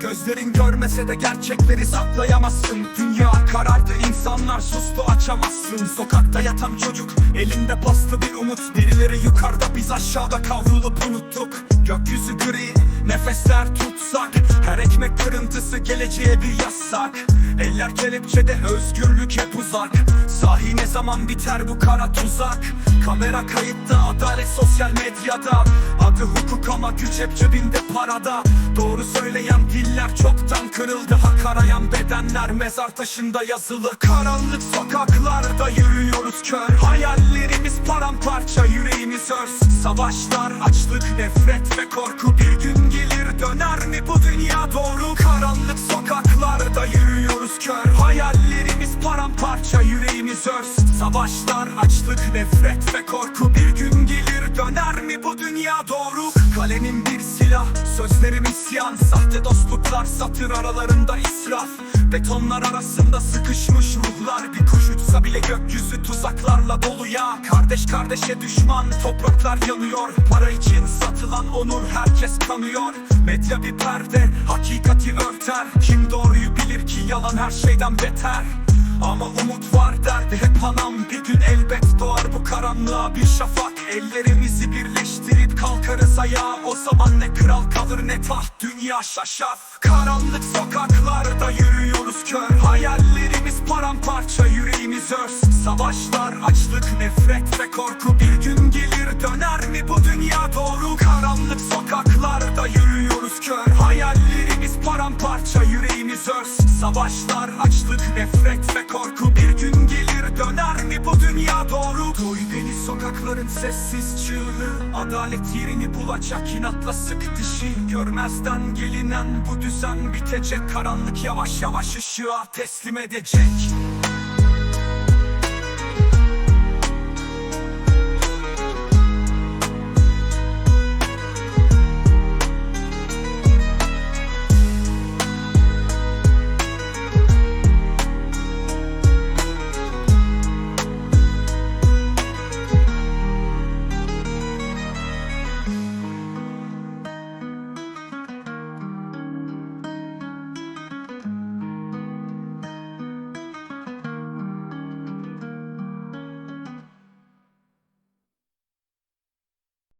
Gözlerin görmese de gerçekleri saklayamazsın. Dünya karardı insanlar sustu açamazsın. Sokakta yatan çocuk elinde paslı bir umut. Birileri yukarıda biz aşağıda kavrulup unuttuk Gökyüzü gri nefesler tutsak. Her ekmek kırıntısı geleceğe bir yasak Eller kelepçede özgürlük hep uzak. Sahi ne zaman biter bu kara tuzak? Kamera kayıtta adalet sosyal medyada. Adı hukuk ama güç hep cebinde parada. Doğru söyleyen diller çoktan kırıldı. Hak arayan bedenler mezar taşında yazılı. Karanlık sokaklarda yürüyoruz kör. Hayallerimiz paramparça yüreğimiz örs Savaşlar, açlık, nefret ve korku. Bir gün gelir döner mi bu dünya doğru? Karanlık sokaklarda yürüyoruz kör. Hayallerimiz paramparça yüreğimiz örs Savaşlar, açlık, nefret ve korku. Bir gün gelir döner mi bu dünya doğru? Kalemim bir silah, sözlerim isyan. Sahte dostluklar satır aralarında israf. Betonlar arasında sıkışmış ruhlar Uçsa bile gökyüzü tuzaklarla dolu ya. Kardeş kardeşe düşman topraklar yanıyor. Para için satılan onur herkes kanıyor Medya bir perde hakikati örter. Kim doğruyu bilir ki yalan her şeyden beter. Ama umut var derdi hep anam. Bir gün elbet doğar bu karanlığa bir şafak. Ellerimizi birleştirip kalkarız ayağa. O zaman ne kral kalır ne taht. Dünya şaşar Karanlık sokaklarda Savaşlar açlık nefret ve korku. Bir gün gelir döner mi bu dünya doğru? Karanlık sokaklarda yürüyoruz kör. Hayallerimiz paramparça yüreğimiz örs. Savaşlar açlık nefret ve korku. Bir gün gelir döner mi bu dünya doğru? Duy beni sokakların sessiz çığlığı. Adalet yerini bulacak inatla sık dişi. Görmezden gelinen bu düzen bitecek. Karanlık yavaş yavaş ışığa teslim edecek